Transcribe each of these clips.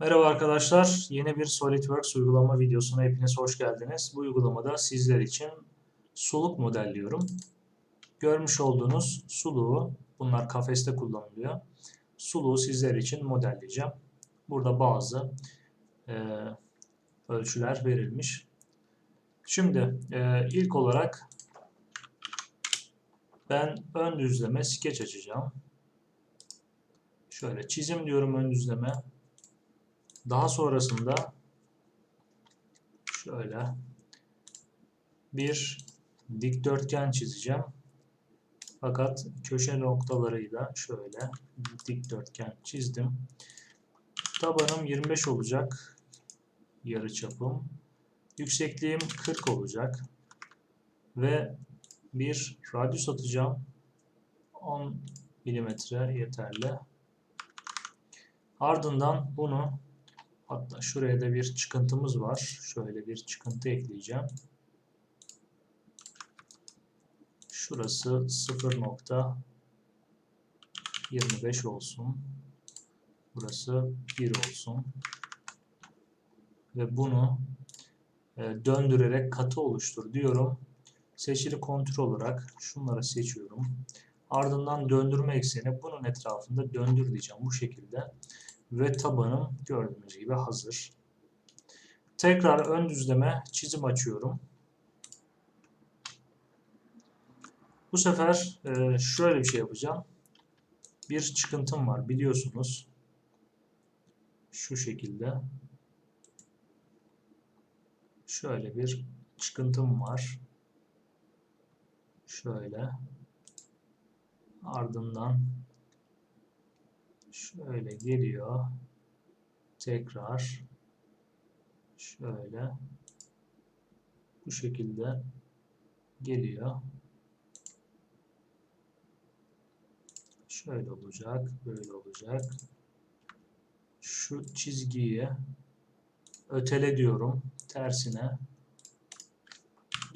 Merhaba arkadaşlar. Yeni bir SolidWorks uygulama videosuna hepiniz hoş geldiniz. Bu uygulamada sizler için suluk modelliyorum. Görmüş olduğunuz suluğu, bunlar kafeste kullanılıyor. Suluğu sizler için modelleyeceğim. Burada bazı e, ölçüler verilmiş. Şimdi e, ilk olarak ben ön düzleme skeç açacağım. Şöyle çizim diyorum ön düzleme. Daha sonrasında şöyle bir dikdörtgen çizeceğim. Fakat köşe noktalarıyla şöyle dikdörtgen çizdim. Tabanım 25 olacak. Yarı çapım. Yüksekliğim 40 olacak. Ve bir radyus atacağım. 10 milimetre yeterli. Ardından bunu Hatta şuraya da bir çıkıntımız var. Şöyle bir çıkıntı ekleyeceğim. Şurası 0.25 olsun. Burası 1 olsun. Ve bunu e, döndürerek katı oluştur diyorum. Seçili kontrol olarak şunları seçiyorum. Ardından döndürme ekseni bunun etrafında döndür diyeceğim bu şekilde ve tabanım gördüğünüz gibi hazır. Tekrar ön düzleme çizim açıyorum. Bu sefer e, şöyle bir şey yapacağım. Bir çıkıntım var biliyorsunuz. Şu şekilde. Şöyle bir çıkıntım var. Şöyle. Ardından şöyle geliyor. Tekrar şöyle bu şekilde geliyor. Şöyle olacak, böyle olacak. Şu çizgiyi ötele diyorum. Tersine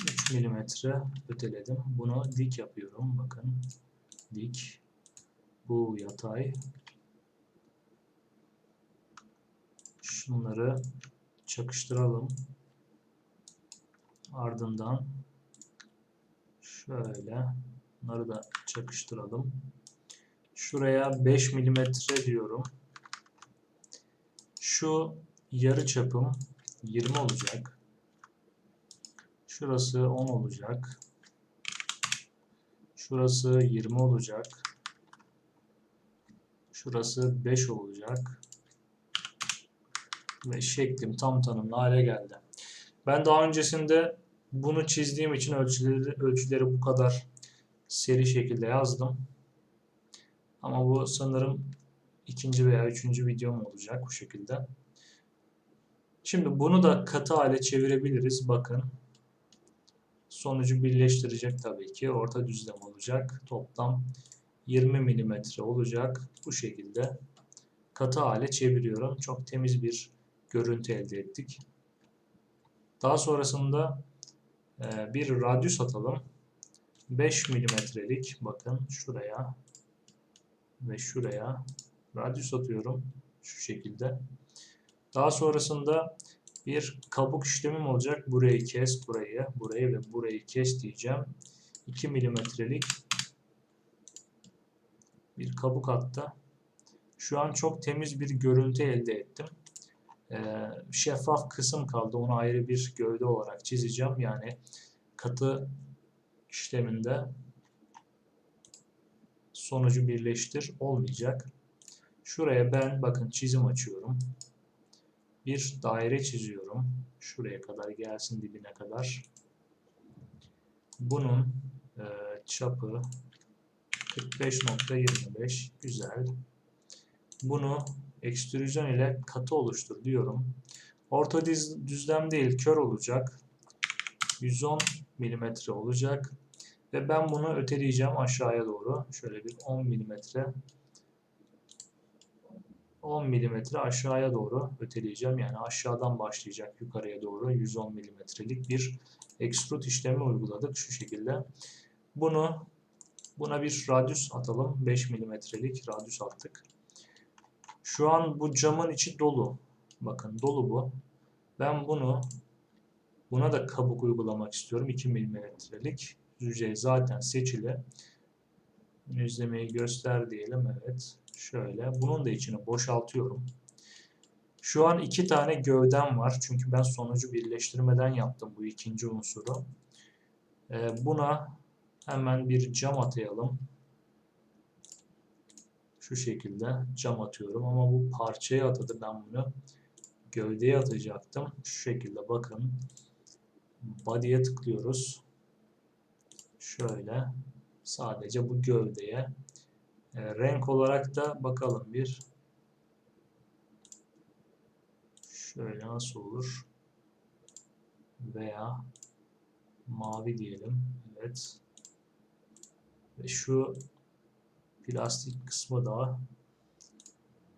3 milimetre öteledim. Bunu dik yapıyorum. Bakın dik. Bu yatay. Şunları çakıştıralım. Ardından şöyle bunları da çakıştıralım. Şuraya 5 milimetre diyorum. Şu yarı çapım 20 olacak. Şurası 10 olacak. Şurası 20 olacak. Şurası 5 olacak ve şeklim tam tanımlı hale geldi. Ben daha öncesinde bunu çizdiğim için ölçüleri, ölçüleri bu kadar seri şekilde yazdım. Ama bu sanırım ikinci veya üçüncü videom olacak bu şekilde. Şimdi bunu da katı hale çevirebiliriz. Bakın. Sonucu birleştirecek tabii ki. Orta düzlem olacak. Toplam 20 mm olacak. Bu şekilde katı hale çeviriyorum. Çok temiz bir görüntü elde ettik. Daha sonrasında e, bir radyus atalım. 5 milimetrelik bakın şuraya ve şuraya radyus atıyorum şu şekilde. Daha sonrasında bir kabuk işlemim olacak. Burayı kes, burayı, burayı ve burayı kes diyeceğim. 2 milimetrelik bir kabuk hatta. Şu an çok temiz bir görüntü elde ettim. Ee, şeffaf kısım kaldı. Onu ayrı bir gövde olarak çizeceğim. Yani katı işleminde sonucu birleştir olmayacak. Şuraya ben bakın çizim açıyorum. Bir daire çiziyorum. Şuraya kadar gelsin dibine kadar. Bunun e, çapı 45.25 güzel. Bunu ekstrüzyon ile katı oluştur diyorum. Orta diz, düzlem değil kör olacak. 110 mm olacak. Ve ben bunu öteleyeceğim aşağıya doğru. Şöyle bir 10 mm 10 mm aşağıya doğru öteleyeceğim. Yani aşağıdan başlayacak yukarıya doğru 110 mm'lik bir extrude işlemi uyguladık şu şekilde. Bunu buna bir radyus atalım. 5 mm'lik radyus attık. Şu an bu camın içi dolu. Bakın dolu bu. Ben bunu buna da kabuk uygulamak istiyorum. 2 milimetrelik yüzey zaten seçili. Yüzlemeyi göster diyelim. Evet. Şöyle. Bunun da içini boşaltıyorum. Şu an iki tane gövdem var. Çünkü ben sonucu birleştirmeden yaptım bu ikinci unsuru. Ee, buna hemen bir cam atayalım. Şu şekilde cam atıyorum ama bu parçaya atadı ben bunu gövdeye atacaktım. Şu şekilde bakın. Body'ye tıklıyoruz. Şöyle sadece bu gövdeye. E, renk olarak da bakalım bir. Şöyle nasıl olur? Veya mavi diyelim. Evet. Ve şu plastik kısmı da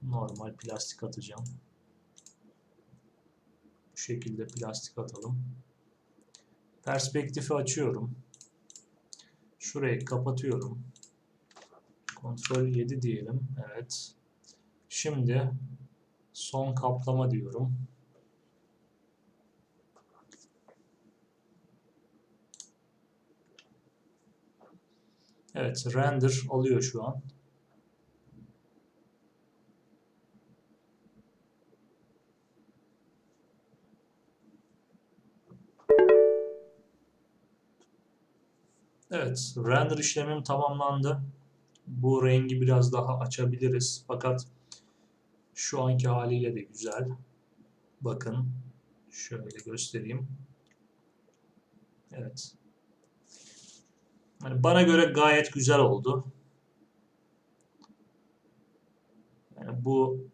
normal plastik atacağım. Bu şekilde plastik atalım. Perspektifi açıyorum. Şurayı kapatıyorum. Kontrol 7 diyelim. Evet. Şimdi son kaplama diyorum. Evet, render alıyor şu an. Evet, render işlemim tamamlandı. Bu rengi biraz daha açabiliriz. Fakat şu anki haliyle de güzel. Bakın, şöyle göstereyim. Evet. Yani bana göre gayet güzel oldu. Yani bu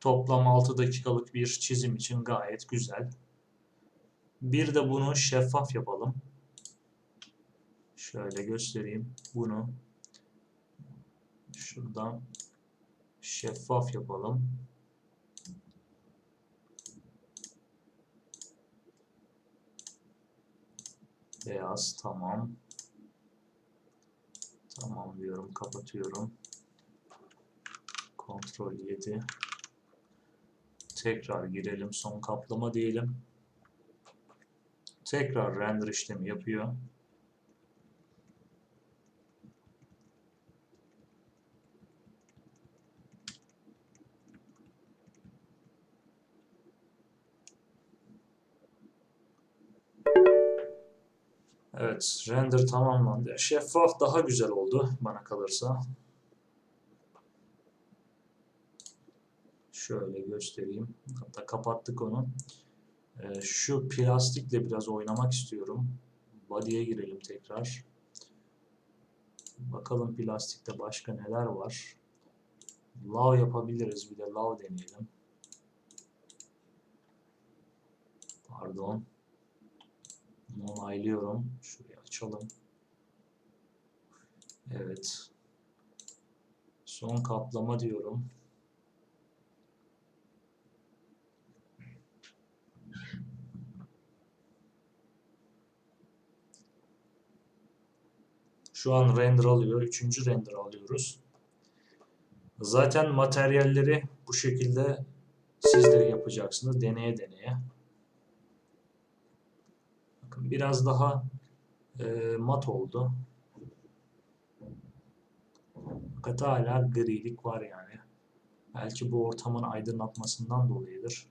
toplam 6 dakikalık bir çizim için gayet güzel. Bir de bunu şeffaf yapalım. Şöyle göstereyim. Bunu şuradan şeffaf yapalım. Beyaz tamam. Tamam diyorum. Kapatıyorum. Kontrol 7. Tekrar girelim. Son kaplama diyelim. Tekrar render işlemi yapıyor. Evet, render tamamlandı. Şeffaf daha güzel oldu bana kalırsa. Şöyle göstereyim. Hatta kapattık onu. Ee, şu plastikle biraz oynamak istiyorum. Body'ye girelim tekrar. Bakalım plastikte başka neler var. Lav yapabiliriz. Bir de lav deneyelim. Pardon. Onaylıyorum. Şurayı açalım. Evet. Son kaplama diyorum. Şu an render alıyor. Üçüncü render alıyoruz. Zaten materyalleri bu şekilde siz de yapacaksınız. Deneye deneye. Biraz daha e, mat oldu. Fakat hala grilik var yani. Belki bu ortamın aydınlatmasından dolayıdır.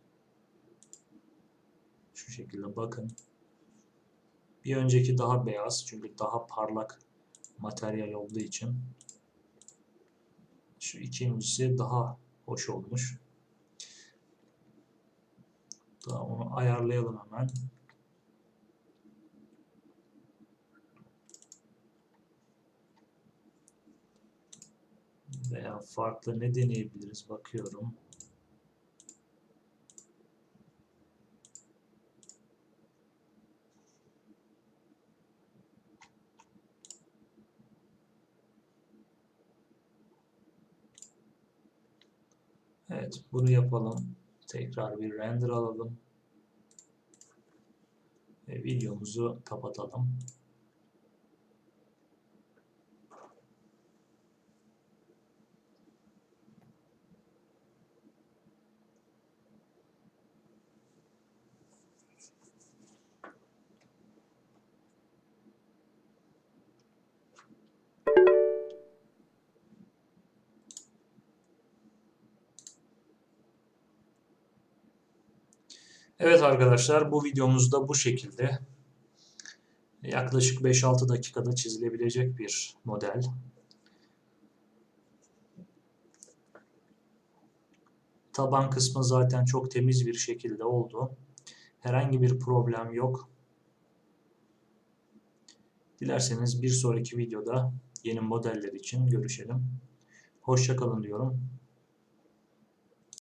Şu şekilde bakın. Bir önceki daha beyaz çünkü daha parlak materyal olduğu için. Şu ikincisi daha hoş olmuş. Daha onu ayarlayalım hemen. Veya farklı ne deneyebiliriz bakıyorum. Evet, bunu yapalım. Tekrar bir render alalım. Ve videomuzu kapatalım. Evet arkadaşlar bu videomuzda bu şekilde yaklaşık 5-6 dakikada çizilebilecek bir model. Taban kısmı zaten çok temiz bir şekilde oldu. Herhangi bir problem yok. Dilerseniz bir sonraki videoda yeni modeller için görüşelim. Hoşça kalın diyorum.